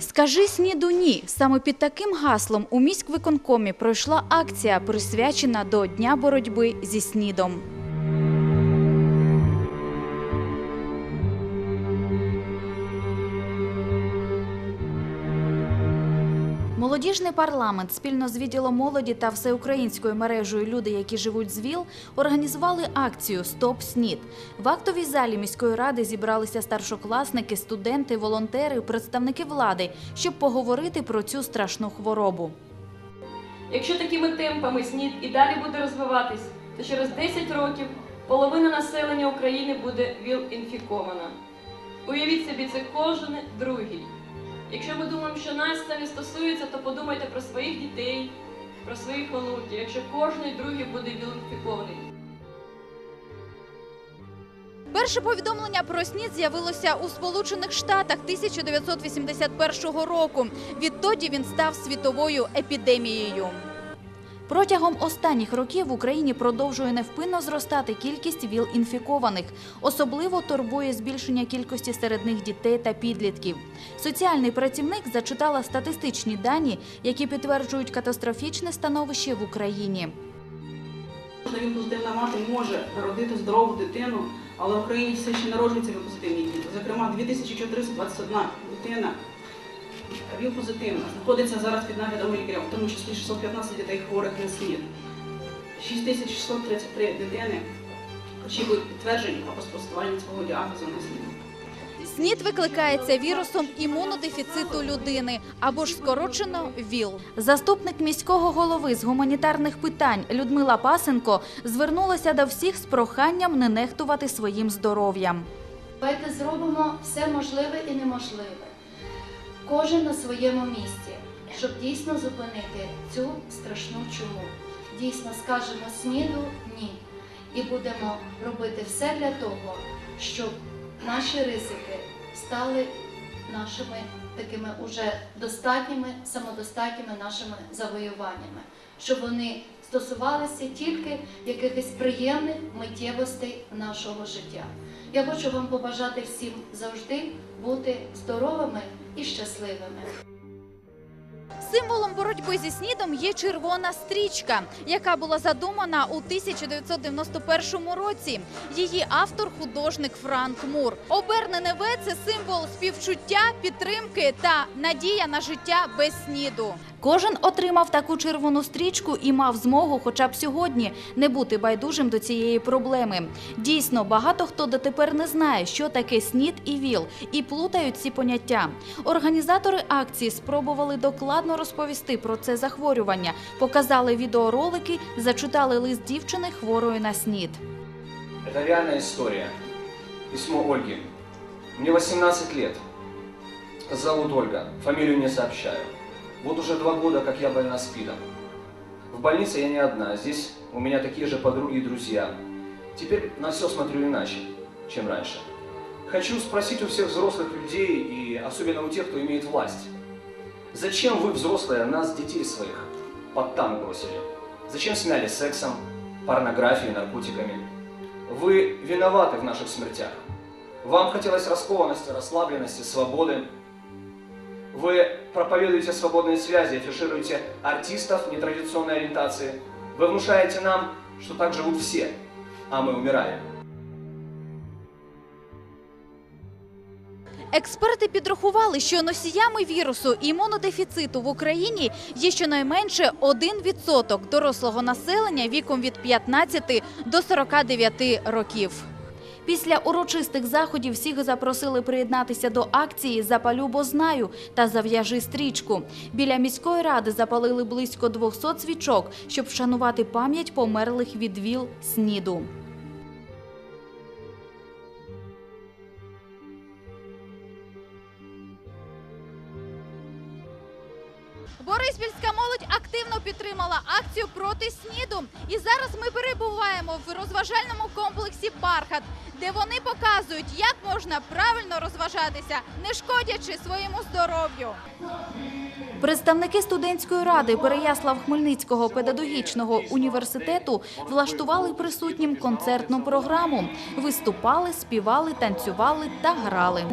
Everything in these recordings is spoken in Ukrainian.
Скажи сніду ні. Саме під таким гаслом у міськвиконкомі пройшла акція, присвячена до Дня боротьби зі снідом. Молодіжний парламент спільно з відділом молоді та всеукраїнською мережею Люди, які живуть з ВІЛ, організували акцію Стоп СНІД. В актовій залі міської ради зібралися старшокласники, студенти, волонтери, представники влади, щоб поговорити про цю страшну хворобу. Якщо такими темпами СНІД і далі буде розвиватись, то через 10 років половина населення України буде ВІЛ-інфікована. Уявіть собі, це кожен другий. Якщо ми думаємо, що нас це не стосується, то подумайте про своїх дітей, про своїх онуків, якщо кожен другий буде ВІЛ-інфікований. Перше повідомлення про СНІД з'явилося у Сполучених Штатах 1981 року. Відтоді він став світовою епідемією. Протягом останніх років в Україні продовжує невпинно зростати кількість ВІЛ-інфікованих. Особливо турбує збільшення кількості серед дітей та підлітків. Соціальний працівник зачитала статистичні дані, які підтверджують катастрофічне становище в Україні. Кожна віл-позитивна мати може народити здорову дитину, але в Україні все ще народжуються віл-позитивні діти. Зокрема, 2421 дитина віл-позитивна знаходиться зараз під наглядом лікаря, в тому числі 615 дітей хворих на СНІД. 6633 дитини очікують підтвердження або спростування свого діагнозу на СНІД. СНІД викликається вірусом імунодефіциту людини або ж скорочено ВІЛ. Заступник міського голови з гуманітарних питань Людмила Пасенко звернулася до всіх з проханням не нехтувати своїм здоров'ям. Давайте зробимо все можливе і неможливе. Кожен на своєму місці, щоб дійсно зупинити цю страшну чуму. Дійсно скажемо сніду ні. І будемо робити все для того, щоб наші ризики стали нашими такими уже достатніми, самодостатніми нашими завоюваннями, щоб вони стосувалися тільки якихось приємних миттєвостей нашого життя. Я хочу вам побажати всім завжди бути здоровими і щасливими. Символом боротьби зі снідом є червона стрічка, яка була задумана у 1991 році. Її автор художник Франк Мур. Обернене В – це символ співчуття, підтримки та надія на життя без сніду. Кожен отримав таку червону стрічку і мав змогу, хоча б сьогодні, не бути байдужим до цієї проблеми. Дійсно, багато хто дотепер не знає, що таке снід і ВІЛ, і плутають ці поняття. Організатори акції спробували докладно розповісти про це захворювання, показали відеоролики, зачитали лист дівчини хворої на снід. Это реальная история. Письмо Ольги. Мне 18 лет. Зовут Ольга. Фамилию не сообщаю. Вот уже два года, как я больна СПИДом. В больнице я не одна. Здесь у меня такие же подруги и друзья. Теперь на все смотрю иначе, чем раньше. Хочу спросить у всех взрослых людей, и особенно у тех, кто имеет власть. Зачем вы, взрослые, нас, детей своих, под танк бросили? Зачем сняли сексом, порнографией, наркотиками? Вы виноваты в наших смертях. Вам хотелось раскованности, расслабленности, свободы. Вы проповедуете свободные связи, афишируете артистов нетрадиционной ориентации. Вы внушаете нам, что так живут все, а мы умираем. Експерти підрахували, що носіями вірусу імунодефіциту в Україні є щонайменше 1% дорослого населення віком від 15 до 49 років. Після урочистих заходів всіх запросили приєднатися до акції Запалю, бо знаю та зав'яжи стрічку. Біля міської ради запалили близько 200 свічок, щоб вшанувати пам'ять померлих від ВІЛ СНІДу. Бориспільська молодь активно підтримала акцію проти СНІДу. І зараз ми перебуваємо в розважальному комплексі Бархат, де вони показують, як можна правильно розважатися, не шкодячи своєму здоров'ю. Представники студентської ради Переяслав-Хмельницького педагогічного університету влаштували присутнім концертну програму. Виступали, співали, танцювали та грали.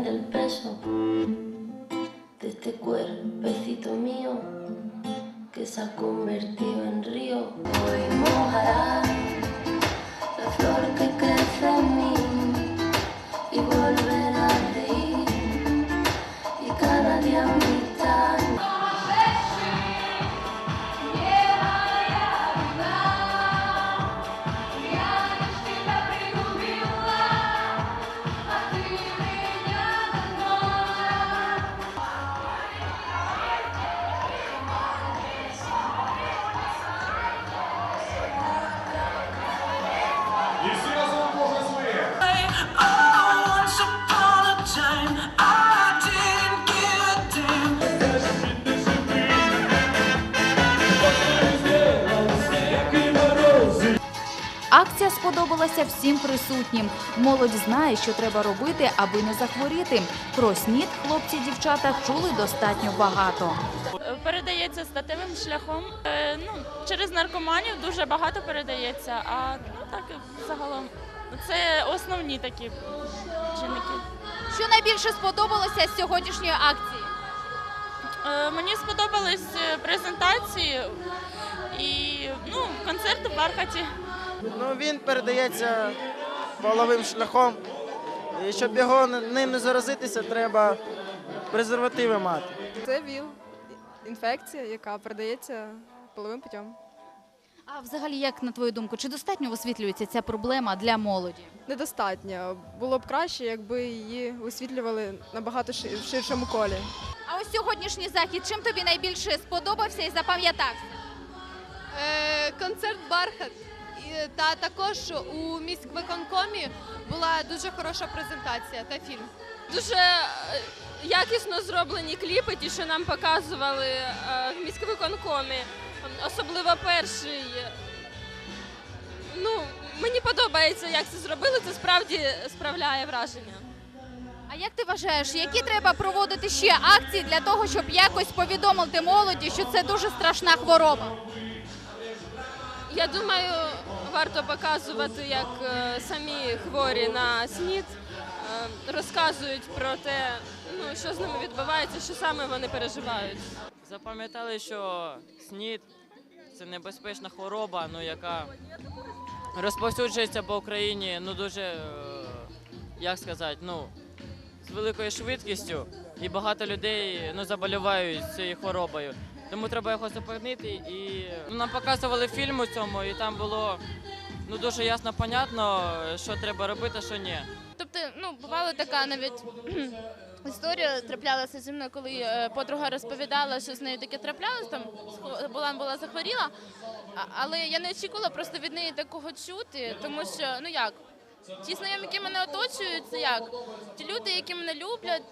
que se ha convertido en río. Hoy mojará сподобалася всім присутнім. Молодь знає, що треба робити, аби не захворіти. Про снід хлопці дівчата чули достатньо багато. передається статевим шляхом. Е, ну, через наркоманів дуже багато передається, а ну так загалом це основні такі чинники. Що найбільше сподобалося з сьогоднішньої акції? Е, мені сподобались е, презентації і ну, концерт у Бархаті. Ну, він передається половим шляхом. І щоб його ним не заразитися, треба презервативи мати. Це ВІЛ, інфекція, яка передається половим путем. А взагалі, як на твою думку, чи достатньо висвітлюється ця проблема для молоді? Недостатньо. Було б краще, якби її висвітлювали набагато в ширшому колі. А ось сьогоднішній захід чим тобі найбільше сподобався і запам'ятався? Е, концерт Бархат. І- Та також у міськвиконкомі була дуже хороша презентація та фільм. Дуже е, якісно зроблені кліпи, ті, що нам показували е, в міськвиконкомі. Особливо перший. Ну, мені подобається, як це зробили. Це справді справляє враження. А як ти вважаєш, які треба проводити ще акції для того, щоб якось повідомити молоді, що це дуже страшна хвороба? Я думаю, варто показувати, як е, самі хворі на СНІД е, розказують про те, ну, що з ними відбувається, що саме вони переживають. Запам'ятали, що СНІД це небезпечна хвороба, ну, яка розповсюджується по Україні ну, дуже, е, як сказати, ну, з великою швидкістю, і багато людей ну, заболівають цією хворобою. Тому треба його зупинити. І ну, нам показували фільм у цьому, і там було ну, дуже ясно понятно, що треба робити, що ні. Тобто, ну, бувала така навіть історія траплялася зі мною, коли е, подруга розповідала, що з нею таке траплялось, там була, була захворіла, але я не очікувала просто від неї такого чути, тому що, ну як, ті знайомі, які мене оточують, це як? Ті люди, які мене люблять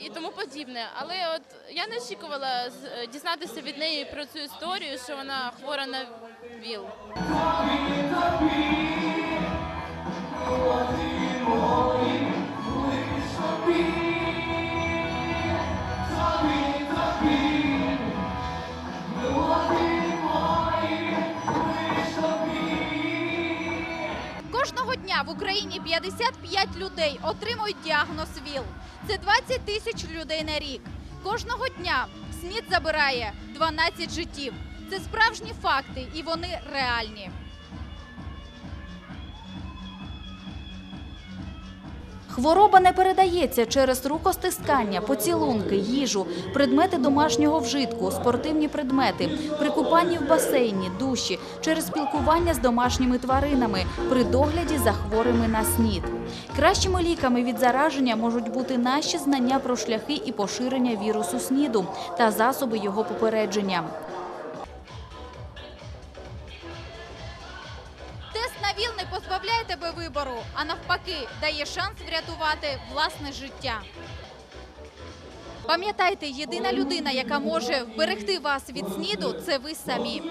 і тому подібне. Але от я не очікувала е, дізнатися від неї про цю історію, що вона хвора на ВІЛ. Кожного дня в Україні 55 людей отримують діагноз ВІЛ. Це 20 тисяч людей на рік. Кожного дня СНІД забирає 12 життів. Це справжні факти, і вони реальні. Хвороба не передається через рукостискання, поцілунки, їжу, предмети домашнього вжитку, спортивні предмети, при купанні в басейні, душі, через спілкування з домашніми тваринами, при догляді за хворими на снід. Кращими ліками від зараження можуть бути наші знання про шляхи і поширення вірусу СНІДу та засоби його попередження. Позбавляє тебе вибору, а навпаки, дає шанс врятувати власне життя. Пам'ятайте, єдина людина, яка може вберегти вас від СНІДу, це ви самі.